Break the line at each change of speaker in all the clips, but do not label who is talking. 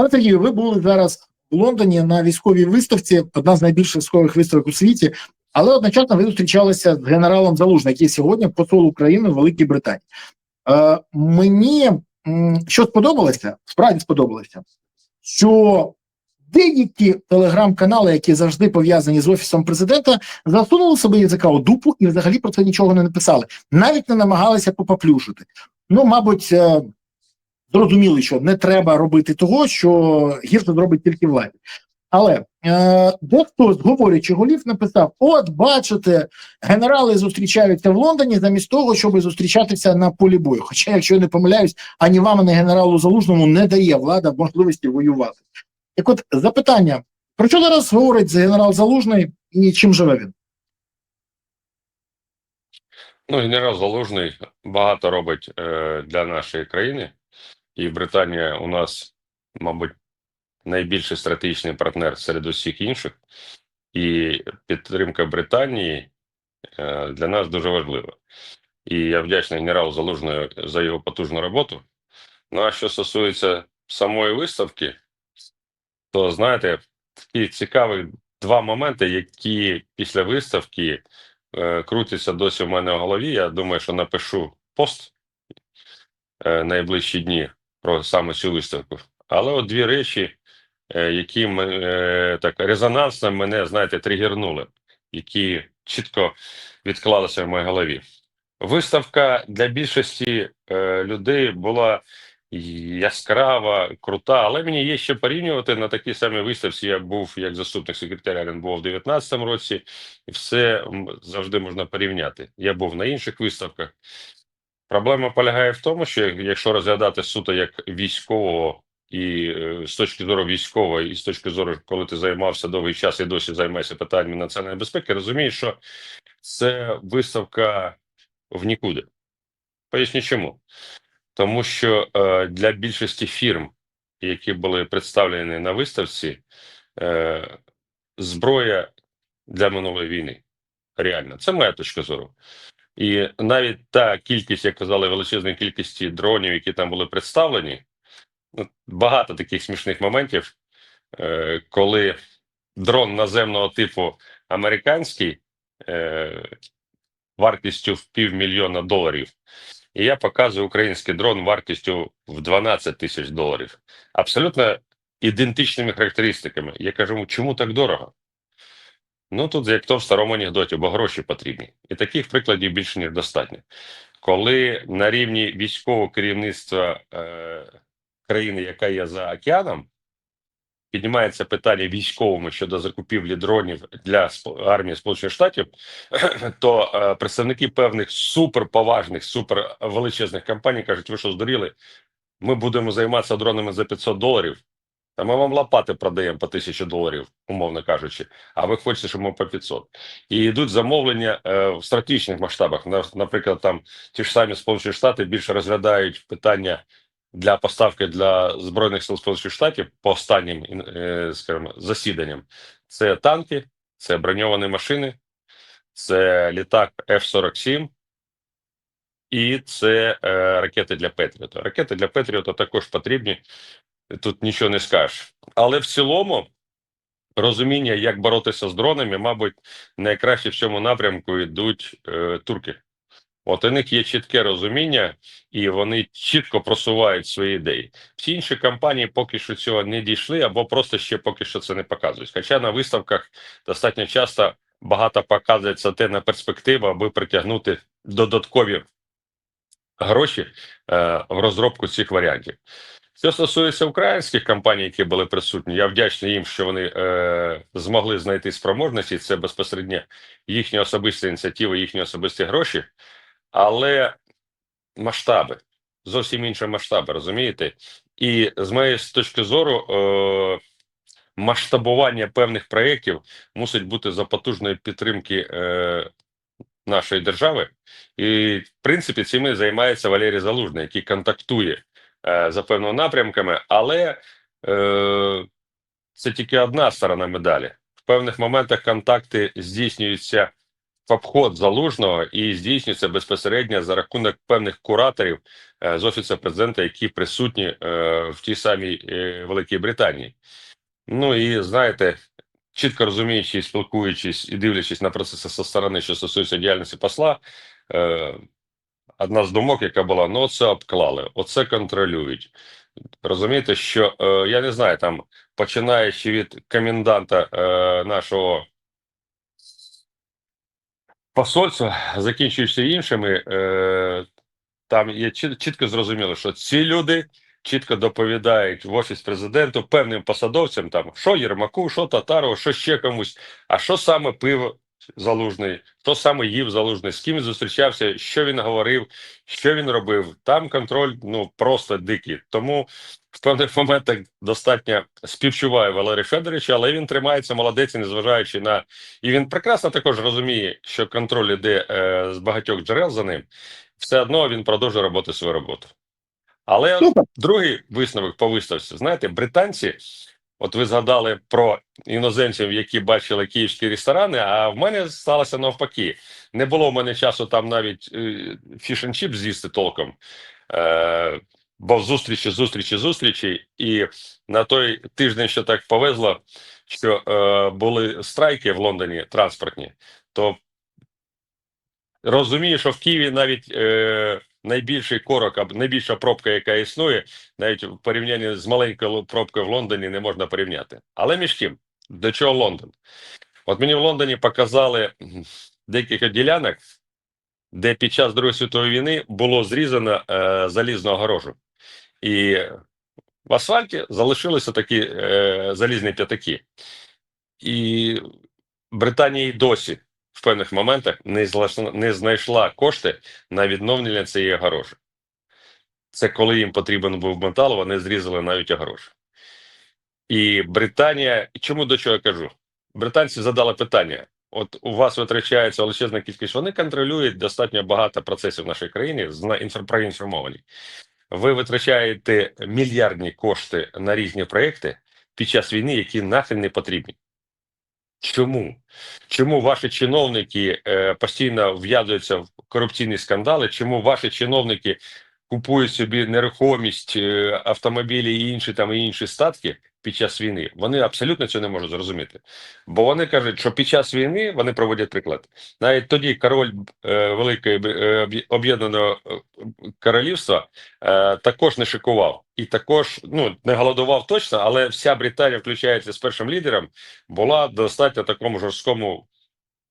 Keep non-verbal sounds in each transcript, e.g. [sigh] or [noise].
Пане Сергію, ви були зараз в Лондоні на військовій виставці, одна з найбільших військових виставок у світі, але одночасно ви зустрічалися з генералом Залужним, який сьогодні посол України в Великій Британії. Е, мені що сподобалося, справді сподобалося, що деякі телеграм-канали, які завжди пов'язані з офісом президента, засунули собі язика у дупу і взагалі про це нічого не написали, навіть не намагалися попоплюшити. Ну, мабуть, е, зрозуміли, що не треба робити того, що гірше зробить тільки владі. Але е, дехто з говорячих голів написав: от, бачите, генерали зустрічаються в Лондоні замість того, щоб зустрічатися на полі бою. Хоча, якщо я не помиляюсь, ані вам, ані генералу Залужному не дає влада можливості воювати. Так от запитання: про що зараз говорить генерал Залужний і чим живе він?
Ну, генерал Залужний багато робить е, для нашої країни, і Британія у нас, мабуть, найбільший стратегічний партнер серед усіх інших, і підтримка Британії е, для нас дуже важлива. І я вдячний генералу Залужному за його потужну роботу. Ну а що стосується самої виставки, то знаєте, такі цікаві два моменти, які після виставки е, крутяться досі в мене в голові. Я думаю, що напишу пост е, найближчі дні про саме цю виставку. Але от дві речі, е, які е, так резонансно мене, знаєте, тригернули, які чітко відклалися в моїй голові. Виставка для більшості е, людей була яскрава, крута, але мені є що порівнювати на такій самій виставці. Я був як заступник секретаря РНБО в 2019 році, і все завжди можна порівняти. Я був на інших виставках. Проблема полягає в тому, що якщо розглядати суто як військового і е, з точки зору військової, і з точки зору, коли ти займався довгий час і досі займаєшся питаннями національної безпеки, розумієш, що це виставка в нікуди. Поясню чому. Тому що е, для більшості фірм, які були представлені на виставці, е, зброя для минулої війни. Реально, це моя точка зору. І навіть та кількість, як казали, величезної кількості дронів, які там були представлені, ну, багато таких смішних моментів, е, коли дрон наземного типу американський е, вартістю в півмільйона доларів, і я показую український дрон вартістю в 12 тисяч доларів. Абсолютно ідентичними характеристиками. Я кажу, чому так дорого? Ну тут як то в старому анекдоті, бо гроші потрібні. І таких прикладів більше ніж достатньо. Коли на рівні військового керівництва е, країни, яка є за океаном, піднімається питання військовими щодо закупівлі дронів для армії Сполучених Штатів, [clears throat] то е, представники певних суперповажних, супервеличезних компаній кажуть: ви що здуріли? Ми будемо займатися дронами за 500 доларів. Та ми вам лопати продаємо по 1000 доларів, умовно кажучи, а ви хочете, щоб ми по 500. І йдуть замовлення е, в стратегічних масштабах. Наприклад, там ті ж самі Сполучені Штати більше розглядають питання для поставки для Збройних сил Сполучених Штатів по останнім е, скажімо, засіданням. Це танки, це броньовані машини, це літак F-47 і це е, ракети для Петріота. Ракети для Петріота також потрібні. Тут нічого не скажеш. Але в цілому розуміння, як боротися з дронами, мабуть, найкраще в цьому напрямку йдуть е, турки. От у них є чітке розуміння, і вони чітко просувають свої ідеї. Всі інші компанії поки що цього не дійшли, або просто ще поки що це не показують. Хоча на виставках достатньо часто багато показується те на перспективу, аби притягнути додаткові гроші е, в розробку цих варіантів. Що стосується українських компаній, які були присутні, я вдячний їм, що вони е, змогли знайти спроможності. Це безпосередньо їхні особисті ініціативи, їхні особисті гроші, але масштаби зовсім інші масштаби, розумієте? І з моєї точки зору, е, масштабування певних проєктів мусить бути за потужної підтримки е, нашої держави. І в принципі цим займається Валерій Залужний, який контактує за певними напрямками, але е, це тільки одна сторона медалі. В певних моментах контакти здійснюються в обход залужного і здійснюється безпосередньо за рахунок певних кураторів е, з офісу президента, які присутні е, в тій самій е, Великій Британії. Ну і знаєте, чітко розуміючи, спілкуючись і дивлячись на процеси зі сторони, що стосується діяльності посла, е, одна з думок, яка була: ну, це обклали, оце контролюють. Розумієте, що е, я не знаю, там починаючи від коменданта е, нашого посольства, закінчуючи іншими, е, там є чітко зрозуміло, що ці люди чітко доповідають в офіс президенту певним посадовцям, там що Єрмаку, що Татарову, що ще комусь, а що саме пив Залужний, що саме їв Залужний, з ким зустрічався, що він говорив, що він робив. Там контроль ну просто дикий. Тому в певних моментах достатньо співчуваю Валерія Федоровича, але він тримається молодець, незважаючи на і він прекрасно також розуміє, що контроль іде е, з багатьох джерел за ним. Все одно він продовжує робити свою роботу. Але
Супер.
другий висновок по виставці, знаєте, британці, от ви згадали про іноземців, які бачили київські ресторани. А в мене сталося навпаки. Не було в мене часу там навіть фішн чіп з'їсти толком. Е, бо зустрічі, зустрічі, зустрічі, і на той тиждень, що так повезло, що е, були страйки в Лондоні транспортні, то розумію, що в Києві навіть е, найбільший корок, найбільша пробка, яка існує, навіть в порівнянні з маленькою пробкою в Лондоні не можна порівняти. Але між тим, до чого Лондон? От мені в Лондоні показали декілька ділянок, де під час Другої світової війни було зрізано е, залізну огорожу. І в асфальті залишилися такі е, залізні п'ятаки. І Британія й досі в певних моментах не, зла- не знайшла кошти на відновлення цієї огорожі. Це коли їм потрібен був метал, вони зрізали навіть огорожу. І Британія, чому до чого я кажу? Британці задали питання: от у вас витрачається величезна кількість, вони контролюють достатньо багато процесів в нашій країні, проінформовані. Ви витрачаєте мільярдні кошти на різні проекти під час війни, які нахрен не потрібні. Чому? Чому ваші чиновники е, постійно в'язуються в корупційні скандали? Чому ваші чиновники купують собі нерухомість, е, автомобілі і інші там і інші статки під час війни? Вони абсолютно цього не можуть зрозуміти. Бо вони кажуть, що під час війни вони проводять приклад. Навіть тоді король е, Великої е, Об'єднаного е, Королівства е, також не шикував і також ну не голодував точно, але вся Британія, включається з першим лідером, була достатньо такому жорсткому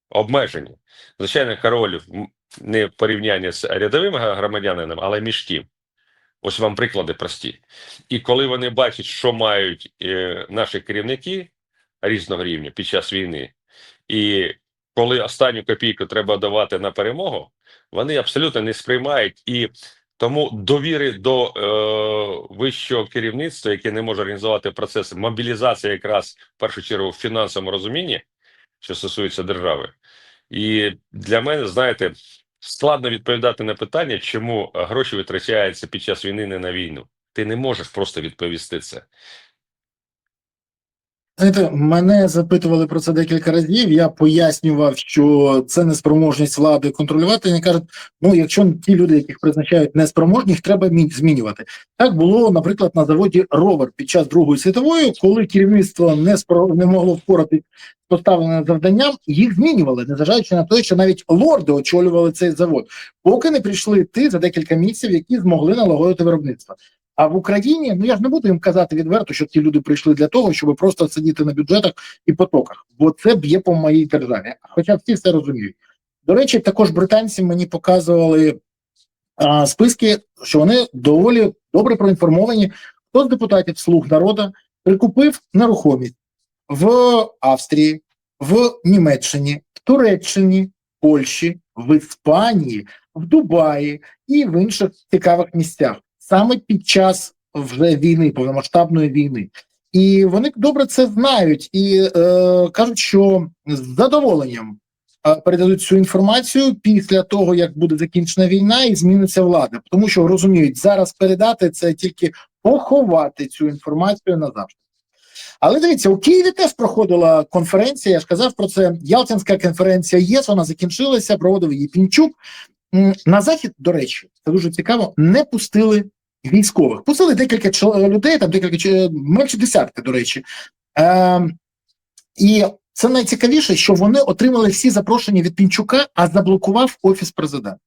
обмеженні. Звичайно, король не в порівнянні з рядовим громадянином, але між тим. Ось вам приклади прості. І коли вони бачать, що мають е, наші керівники різного рівня під час війни, і коли останню копійку треба давати на перемогу, вони абсолютно не сприймають і тому довіри до е, вищого керівництва, яке не може організувати процес мобілізації, якраз в першу чергу в фінансовому розумінні, що стосується держави. І для мене, знаєте, складно відповідати на питання, чому гроші витрачаються під час війни не на війну. Ти не можеш просто відповісти це.
Знаєте, мене запитували про це декілька разів. Я пояснював, що це неспроможність влади контролювати. Вони кажуть, ну якщо ті люди, яких призначають неспроможні, їх треба змінювати. Так було, наприклад, на заводі Ровер під час Другої світової, коли керівництво не спро не могло впоратись з поставленим завданням, їх змінювали, незважаючи на те, що навіть лорди очолювали цей завод, поки не прийшли ті за декілька місяців, які змогли налагодити виробництво. А в Україні, ну я ж не буду їм казати відверто, що ці люди прийшли для того, щоб просто сидіти на бюджетах і потоках, бо це б'є по моїй державі. Хоча всі все розуміють. До речі, також британці мені показували а, списки, що вони доволі добре проінформовані. Хто з депутатів слуг народу прикупив нерухомість в Австрії, в Німеччині, в Туреччині, Польщі, в Іспанії, в Дубаї і в інших цікавих місцях саме під час вже війни, повномасштабної війни. І вони добре це знають і е, кажуть, що з задоволенням е, передадуть цю інформацію після того, як буде закінчена війна і зміниться влада, тому що розуміють, зараз передати це тільки поховати цю інформацію назавжди. Але дивіться, у Києві теж проходила конференція. Я ж казав про це. Ялтинська конференція ЄС. Вона закінчилася. Проводив її Пінчук. На захід, до речі, це дуже цікаво. Не пустили військових. Пустили декілька чол- людей, там декілька ч- менше десятка, до речі. Е, і це найцікавіше, що вони отримали всі запрошення від Пінчука, а заблокував офіс президента.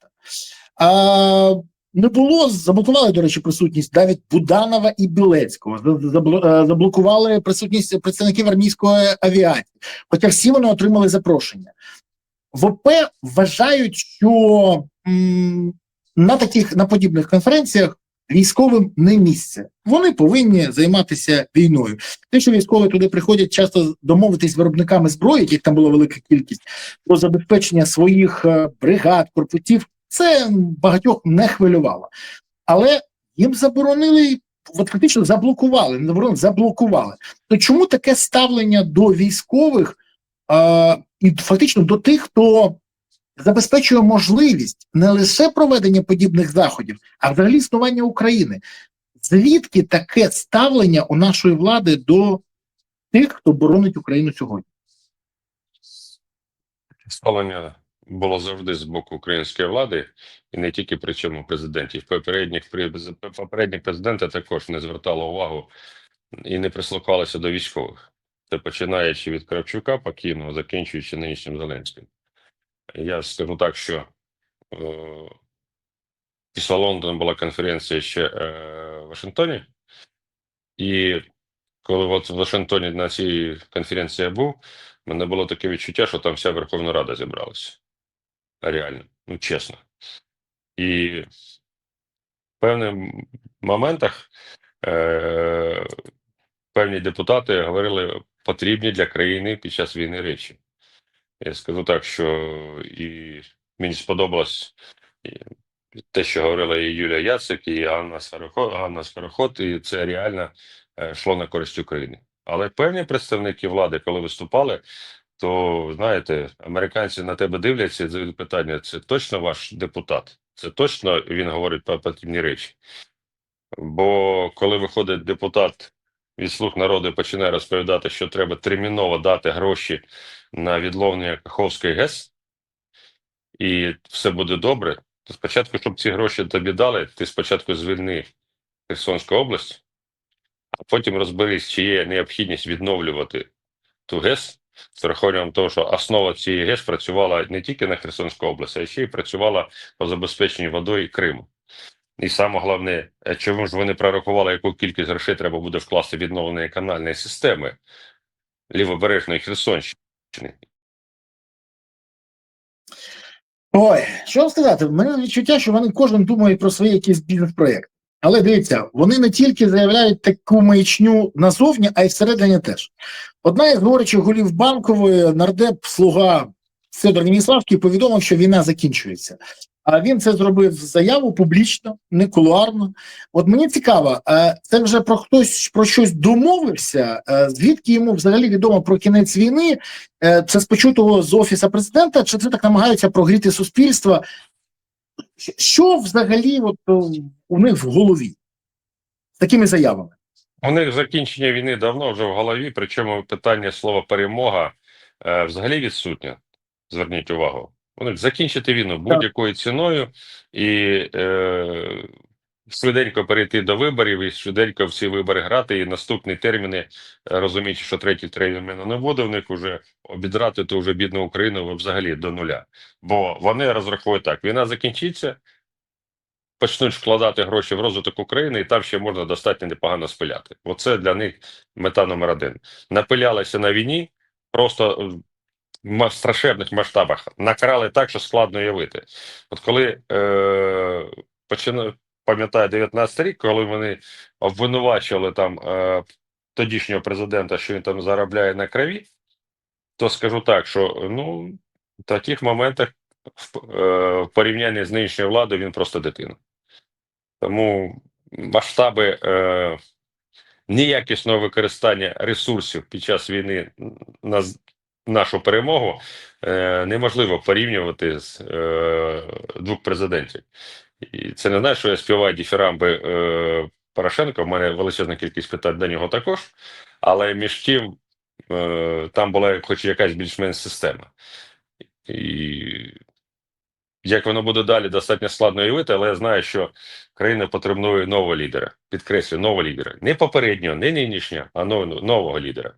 Е, не було, заблокували, до речі, присутність навіть Буданова і Білецького. Е, Заблокували присутність представників армійської авіації. Хоча всі вони отримали запрошення. ВП вважають, що м, на таких на подібних конференціях військовим не місце. Вони повинні займатися війною. Те, що військові туди приходять часто домовитись з виробниками зброї, яких там була велика кількість, про забезпечення своїх е, бригад, корпусів, це багатьох не хвилювало. Але їм заборонили, от фактично заблокували, не заборонили, заблокували. То чому таке ставлення до військових е, і фактично до тих, хто забезпечує можливість не лише проведення подібних заходів, а взагалі існування України? Звідки таке ставлення у нашої влади до тих, хто боронить Україну сьогодні?
Ставлення було завжди з боку української влади, і не тільки при цьому президентів. Попередніх попередні президенти також не звертали увагу і не прислухалися до військових. Це починаючи від Кравчука по Кіну, закінчуючи нинішнім Зеленським. Я скажу так, що е, після Лондона була конференція ще е, в Вашингтоні, і коли от в Вашингтоні на цій конференції я був, в мене було таке відчуття, що там вся Верховна Рада зібралася. Реально, ну чесно. І в певних моментах е, певні депутати говорили потрібні для країни під час війни речі. Я скажу так, що і мені сподобалось те, що говорила і Юлія Яцик, і Анна Скороход, Анна Скороход, і це реально е, йшло на користь України. Але певні представники влади, коли виступали, то знаєте, американці на тебе дивляться і питання: це точно ваш депутат? Це точно він говорить про потрібні речі. Бо коли виходить депутат від слуг народу і починає розповідати, що треба терміново дати гроші на відловлення Каховської ГЕС, і все буде добре, то спочатку, щоб ці гроші тобі дали, ти спочатку звільни Херсонську область, а потім розберись, чи є необхідність відновлювати ту ГЕС, з урахуванням того, що основа цієї ГЕС працювала не тільки на Херсонську область, а ще й працювала по забезпеченню водою Криму. І саме головне, е, чому ж вони прорахували, яку кількість грошей треба буде вкласти відновлення канальної системи лівобережної Херсонщини.
Ой, що вам сказати? В мене відчуття, що вони кожен думає про свої якісь бізнес-проєкти. Але дивіться, вони не тільки заявляють таку маячню назовні, а й всередині теж. Одна із говорячих голів банкової нардеп слуга Федор Німіславський повідомив, що війна закінчується. А він це зробив заяву публічно, не кулуарно. От мені цікаво, е, це вже про хтось про щось домовився. е, Звідки йому взагалі відомо про кінець війни? Е, Це з почутого з офіса президента, чи це так намагаються прогріти суспільство? Що- взагалі от, у них в голові з такими заявами?
У них закінчення війни давно вже в голові, причому питання слова перемога взагалі відсутнє. Зверніть увагу. Вони закінчити війну будь-якою ціною і е, швиденько перейти до виборів і швиденько в ці вибори грати, і наступні терміни, е, розуміючи, що третій термін не буде, в них вже обідрати ту вже бідну Україну взагалі до нуля. Бо вони розраховують так: війна закінчиться, почнуть вкладати гроші в розвиток України, і там ще можна достатньо непогано спиляти. Оце для них мета номер один. Напилялися на війні, просто в страшенних масштабах, накрали так, що складно уявити. От коли е, почина, пам'ятаю 19 рік, коли вони обвинувачували там е, тодішнього президента, що він там заробляє на крові, то скажу так, що ну в таких моментах в, е, в порівнянні з нинішньою владою він просто дитина. Тому масштаби е, неякісного використання ресурсів під час війни на нашу перемогу е, неможливо порівнювати з е, двох президентів. І це не знаю, що я співаю діфірамби е, Порошенка. У мене величезна кількість питань до нього також. Але між тим, е, там була хоч якась більш-менш система. І як воно буде далі, достатньо складно уявити, але я знаю, що країна потребує нового лідера. Підкреслюю, нового лідера. Не попереднього, не нинішнього, а нового, нового лідера.